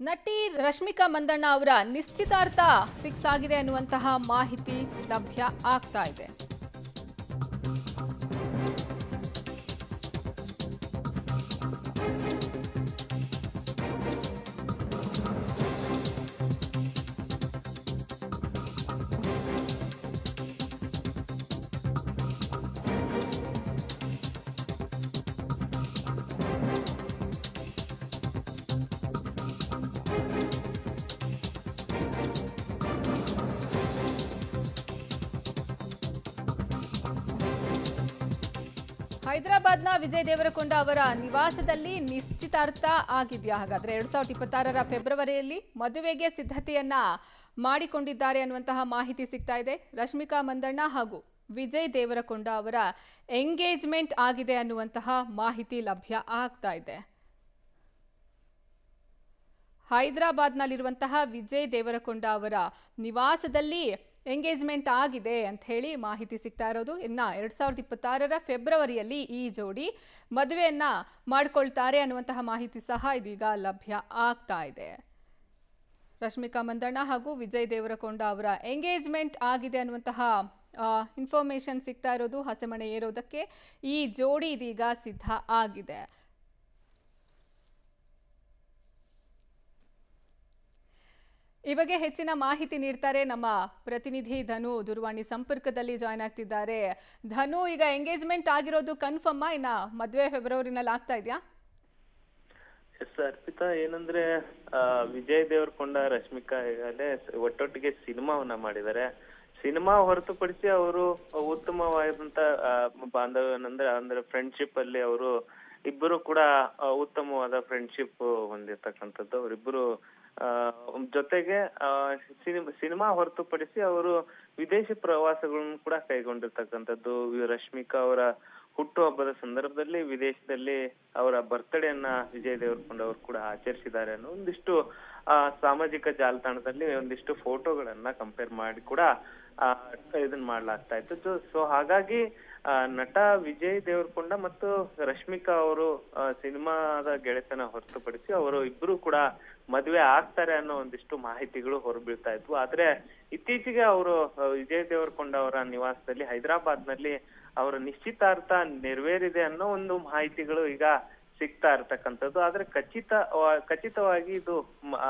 ನಟಿ ರಶ್ಮಿಕಾ ಮಂದಣ್ಣ ಅವರ ನಿಶ್ಚಿತಾರ್ಥ ಫಿಕ್ಸ್ ಆಗಿದೆ ಅನ್ನುವಂತಹ ಮಾಹಿತಿ ಲಭ್ಯ ಆಗ್ತಾ ಇದೆ. ಹೈದರಾಬಾದ್ನ ವಿಜಯ್ ದೇವರಕೊಂಡ ಅವರ ನಿವಾಸದಲ್ಲಿ ನಿಶ್ಚಿತಾರ್ಥ ಆಗಿದೆಯಾ? ಹಾಗಾದ್ರೆ ಎರಡ್ ಸಾವಿರದ ಇಪ್ಪತ್ತಾರರ ಫೆಬ್ರವರಿಯಲ್ಲಿ ಮದುವೆಗೆ ಸಿದ್ಧತೆಯನ್ನ ಮಾಡಿಕೊಂಡಿದ್ದಾರೆ ಅನ್ನುವಂತಹ ಮಾಹಿತಿ ಸಿಗ್ತಾ ಇದೆ. ರಶ್ಮಿಕಾ ಮಂದಣ್ಣ ಹಾಗೂ ವಿಜಯ್ ದೇವರಕೊಂಡ ಅವರ ಎಂಗೇಜ್ಮೆಂಟ್ ಆಗಿದೆ ಅನ್ನುವಂತಹ ಮಾಹಿತಿ ಲಭ್ಯ ಆಗ್ತಾ ಇದೆ. ಹೈದರಾಬಾದ್ನಲ್ಲಿರುವಂತಹ ವಿಜಯ್ ದೇವರಕೊಂಡ ಅವರ ನಿವಾಸದಲ್ಲಿ ಎಂಗೇಜ್ಮೆಂಟ್ ಆಗಿದೆ ಅಂತ ಹೇಳಿ ಮಾಹಿತಿ ಸಿಗ್ತಾ ಇರೋದು. ಇನ್ನ ಎರಡ್ ಸಾವಿರದ ಇಪ್ಪತ್ತಾರರ ಫೆಬ್ರವರಿಯಲ್ಲಿ ಈ ಜೋಡಿ ಮದುವೆಯನ್ನ ಮಾಡ್ಕೊಳ್ತಾರೆ ಅನ್ನುವಂತಹ ಮಾಹಿತಿ ಸಹ ಇದೀಗ ಲಭ್ಯ ಆಗ್ತಾ ಇದೆ. ರಶ್ಮಿಕಾ ಮಂದಣ್ಣ ಹಾಗೂ ವಿಜಯ್ ದೇವರಕೊಂಡ ಅವರ ಎಂಗೇಜ್ಮೆಂಟ್ ಆಗಿದೆ ಅನ್ನುವಂತಹ ಇನ್ಫಾರ್ಮೇಷನ್ ಸಿಗ್ತಾ ಇರೋದು. ಹಸೆಮಣೆ ಏರೋದಕ್ಕೆ ಈ ಜೋಡಿ ಇದೀಗ ಸಿದ್ಧ ಆಗಿದೆ. ಈ ಬಗ್ಗೆ ಹೆಚ್ಚಿನ ಮಾಹಿತಿ ನೀಡ್ತಾರೆ ನಮ್ಮ ಪ್ರತಿನಿಧಿ ಧನು ದೂರವಾಣಿ ಸಂಪರ್ಕದಲ್ಲಿ ಜಾಯ್ನ್ ಆಗ್ತಿದ್ದಾರೆ. ಧನು, ಈಗ ಎಂಗೇಜ್ಮೆಂಟ್ ಆಗಿರೋದು ಕನ್ಫರ್ಮ್? ಇನ್ನ ಮದುವೆ ಫೆಬ್ರವರಿನಲ್ಲಿ ಆಗ್ತಾ ಇದೆಯಾ? ಎಸ್ ಅರ್ಪಿತಾ, ಏನಂದ್ರೆ ವಿಜಯ್ ದೇವರಕೊಂಡ, ರಶ್ಮಿಕಾ ಈಗಾಗಲೇ ಒಟ್ಟೊಟ್ಟಿಗೆ ಸಿನಿಮಾವನ್ನ ಮಾಡಿದ್ದಾರೆ. ಸಿನಿಮಾ ಹೊರತುಪಡಿಸಿ ಅವರು ಉತ್ತಮವಾದಂತ ಬಾಂಧವ್ಯ ಬಾಂಧವ್ಯನಂದ್ರೆ ಅಂದ್ರೆ ಫ್ರೆಂಡ್ಶಿಪ್ ಅಲ್ಲಿ ಅವರು ಇಬ್ಬರು ಕೂಡ ಉತ್ತಮವಾದ ಫ್ರೆಂಡ್ಶಿಪ್ ಹೊಂದಿರ್ತಕ್ಕಂಥದ್ದು. ಅವರಿಬ್ಬರು ಜೊತೆಗೆ ಸಿನಿಮಾ ಹೊರತುಪಡಿಸಿ ಅವರು ವಿದೇಶಿ ಪ್ರವಾಸಗಳನ್ನು ಕೂಡ ಕೈಗೊಂಡಿರ್ತಕ್ಕಂಥದ್ದು. ರಶ್ಮಿಕಾ ಅವರ ಹುಟ್ಟುಹಬ್ಬದ ಸಂದರ್ಭದಲ್ಲಿ ವಿದೇಶದಲ್ಲಿ ಅವರ ಬರ್ತ್ಡೇಯನ್ನ ವಿಜಯ್ ದೇವರಕೊಂಡ ಅವರು ಕೂಡ ಆಚರಿಸಿದ್ದಾರೆ ಅನ್ನೋ ಒಂದಿಷ್ಟು ಸಾಮಾಜಿಕ ಜಾಲತಾಣದಲ್ಲಿ ಒಂದಿಷ್ಟು ಫೋಟೋಗಳನ್ನ ಕಂಪೇರ್ ಮಾಡಿ ಕೂಡ ಆ ಇದನ್ನ ಮಾಡ್ಲಾಗ್ತಾ ಇತ್ತು. ಸೊ ಹಾಗಾಗಿ ನಟ ವಿಜಯ್ ದೇವರಕೊಂಡ ಮತ್ತು ರಶ್ಮಿಕಾ ಅವರು ಸಿನಿಮಾದ ಗೆಳೆತನ ಹೊರತುಪಡಿಸಿ ಅವರು ಇಬ್ರು ಕೂಡ ಮದುವೆ ಆಗ್ತಾರೆ ಅನ್ನೋ ಒಂದಿಷ್ಟು ಮಾಹಿತಿಗಳು ಹೊರಬೀಳ್ತಾ ಇದ್ವು. ಆದ್ರೆ ಇತ್ತೀಚೆಗೆ ಅವರು ವಿಜಯ್ ದೇವರಕೊಂಡ ಅವರ ನಿವಾಸದಲ್ಲಿ ಹೈದರಾಬಾದ್ನಲ್ಲಿ ಅವರ ನಿಶ್ಚಿತಾರ್ಥ ನೆರವೇರಿದೆ ಅನ್ನೋ ಒಂದು ಮಾಹಿತಿಗಳು ಈಗ ಸಿಗ್ತಾ ಇರ್ತಕ್ಕಂಥದ್ದು. ಆದ್ರೆ ಖಚಿತ ಖಚಿತವಾಗಿ ಇದು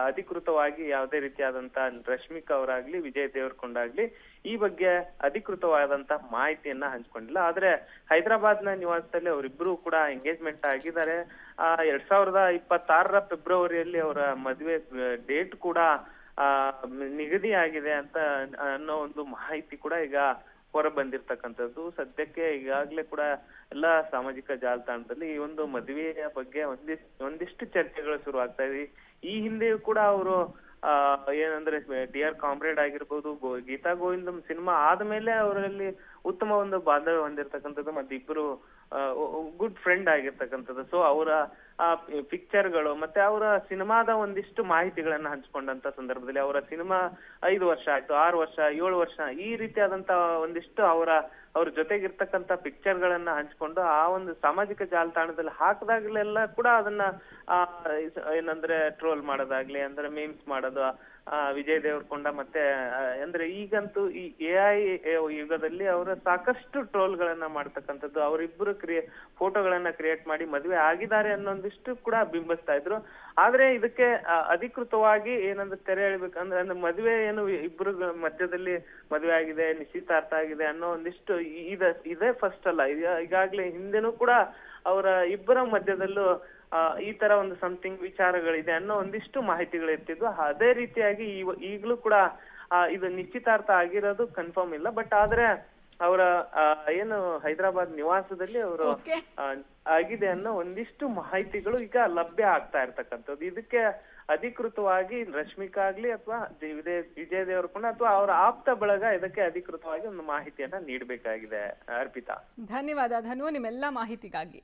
ಅಧಿಕೃತವಾಗಿ ಯಾವುದೇ ರೀತಿಯಾದಂತ ರಶ್ಮಿಕಾ ಅವರಾಗ್ಲಿ, ವಿಜಯ್ ದೇವರಕೊಂಡಾಗ್ಲಿ ಈ ಬಗ್ಗೆ ಅಧಿಕೃತವಾದಂತ ಮಾಹಿತಿಯನ್ನ ಹಂಚ್ಕೊಂಡಿಲ್ಲ. ಆದ್ರೆ ಹೈದರಾಬಾದ್ನ ನಿವಾಸದಲ್ಲಿ ಅವರಿಬ್ರು ಕೂಡ ಎಂಗೇಜ್ಮೆಂಟ್ ಆಗಿದ್ದಾರೆ. ಆ, ಎರಡ್ ಸಾವಿರದ ಇಪ್ಪತ್ತಾರರ ಫೆಬ್ರವರಿಯಲ್ಲಿ ಅವರ ಮದುವೆ ಡೇಟ್ ಕೂಡ, ಆ ನಿಗದಿ ಆಗಿದೆ ಅಂತ ಅನ್ನೋ ಒಂದು ಮಾಹಿತಿ ಕೂಡ ಈಗ ಹೊರ ಬಂದಿರ್ತಕ್ಕಂಥದ್ದು. ಸದ್ಯಕ್ಕೆ ಈಗಾಗ್ಲೇ ಕೂಡ ಎಲ್ಲಾ ಸಾಮಾಜಿಕ ಜಾಲತಾಣದಲ್ಲಿ ಈ ಒಂದು ಮದುವೆಯ ಬಗ್ಗೆ ಒಂದಿಷ್ಟು ಒಂದಿಷ್ಟು ಚರ್ಚೆಗಳು ಶುರು ಆಗ್ತಾ ಇದೆ ಈ ಹಿಂದೆಯೂ ಕೂಡ ಅವರು, ಆ, ಏನಂದ್ರೆ ಡಿ ಆರ್ ಕಾಮ್ರೇಡ್ ಆಗಿರ್ಬೋದು ಗೀತಾ ಗೋವಿಂದಂ ಸಿನಿಮಾ ಆದ್ಮೇಲೆ ಅವರಲ್ಲಿ ಉತ್ತಮ ಒಂದು ಬಾಂಧವ್ಯ ಹೊಂದಿರತಕ್ಕಂಥದ್ದು ಮತ್ತೆ ಇಬ್ಬರು ಗುಡ್ ಫ್ರೆಂಡ್ ಆಗಿರ್ತಕ್ಕಂಥದ್ದು. ಸೊ ಅವರ, ಆ ಪಿಕ್ಚರ್ಗಳು ಮತ್ತೆ ಅವರ ಸಿನಿಮಾದ ಒಂದಿಷ್ಟು ಮಾಹಿತಿಗಳನ್ನ ಹಂಚ್ಕೊಂಡಂತ ಸಂದರ್ಭದಲ್ಲಿ ಅವರ ಸಿನಿಮಾ ಐದು ವರ್ಷ ಆಯ್ತು, ಆರು ವರ್ಷ, ಏಳು ವರ್ಷ ಈ ರೀತಿಯಾದಂತ ಒಂದಿಷ್ಟು ಅವರ, ಅವ್ರ ಜೊತೆಗಿರ್ತಕ್ಕಂತ ಪಿಕ್ಚರ್ ಗಳನ್ನ ಹಂಚ್ಕೊಂಡು ಆ ಒಂದು ಸಾಮಾಜಿಕ ಜಾಲತಾಣದಲ್ಲಿ ಹಾಕದಾಗ್ಲೆಲ್ಲ ಕೂಡ ಅದನ್ನ, ಆ, ಏನಂದ್ರೆ ಟ್ರೋಲ್ ಮಾಡೋದಾಗ್ಲಿ, ಅಂದ್ರೆ ಮೀಮ್ಸ್ ಮಾಡೋದು ವಿಜಯ್ ದೇವರಕೊಂಡ ಮತ್ತೆ ಅಂದ್ರೆ ಈಗಂತೂ ಈ ಎ ಐ ಯುಗದಲ್ಲಿ ಅವರ ಸಾಕಷ್ಟು ಟ್ರೋಲ್ ಗಳನ್ನ ಮಾಡ್ತಕ್ಕಂಥದ್ದು, ಅವರಿಬ್ಬರು ಕ್ರಿಯೇ, ಫೋಟೋಗಳನ್ನ ಕ್ರಿಯೇಟ್ ಮಾಡಿ ಮದುವೆ ಆಗಿದ್ದಾರೆ ಅನ್ನೊಂದಿಷ್ಟು ಕೂಡ ಬಿಂಬಿಸ್ತಾ ಇದ್ರು. ಆದ್ರೆ ಇದಕ್ಕೆ ಅಧಿಕೃತವಾಗಿ ಏನಂದ್ರೆ ತೆರೆ ಎಳಿಬೇಕಂದ್ರೆ ಅಂದ್ರೆ ಮದುವೆ ಏನು ಇಬ್ರು ಮಧ್ಯದಲ್ಲಿ ಮದುವೆ ಆಗಿದೆ, ನಿಶ್ಚಿತಾರ್ಥ ಆಗಿದೆ ಅನ್ನೋ ಒಂದಿಷ್ಟು ಇದ, ಇದೇ ಫಸ್ಟ್ ಅಲ್ಲ. ಈಗ- ಈಗಾಗ್ಲೇ ಹಿಂದೆನೂ ಕೂಡ ಅವರ ಇಬ್ಬರ ಮಧ್ಯದಲ್ಲೂ ಈ ತರ ಒಂದು ಸಮಥಿಂಗ್ ವಿಚಾರಗಳಿದೆ ಅನ್ನೋ ಒಂದಿಷ್ಟು ಮಾಹಿತಿಗಳು ಇರ್ತಿದ್ವು ಅದೇ ರೀತಿಯಾಗಿ ಈಗಲೂ ಕೂಡ ಇದು ನಿಶ್ಚಿತಾರ್ಥ ಆಗಿರೋದು ಕನ್ಫರ್ಮ್ ಇಲ್ಲ. ಬಟ್ ಆದ್ರೆ ಅವರ ಏನು ಹೈದರಾಬಾದ್ ನಿವಾಸದಲ್ಲಿ ಅವರು ಆಗಿದೆ ಅನ್ನೋ ಒಂದಿಷ್ಟು ಮಾಹಿತಿಗಳು ಈಗ ಲಭ್ಯ ಆಗ್ತಾ ಇರ್ತಕ್ಕಂಥದ್ದು. ಇದಕ್ಕೆ ಅಧಿಕೃತವಾಗಿ ರಶ್ಮಿಕಾ ಆಗ್ಲಿ ಅಥವಾ ವಿಜಯ ವಿಜಯ್ ಕೂಡ ಅಥವಾ ಅವರ ಆಪ್ತ ಬಳಗ ಇದಕ್ಕೆ ಅಧಿಕೃತವಾಗಿ ಒಂದು ಮಾಹಿತಿಯನ್ನ ನೀಡಬೇಕಾಗಿದೆ ಅರ್ಪಿತಾ. ಧನ್ಯವಾದ. ಧನು ನಿಮ್ಮೆಲ್ಲ ಮಾಹಿತಿಗಾಗಿ.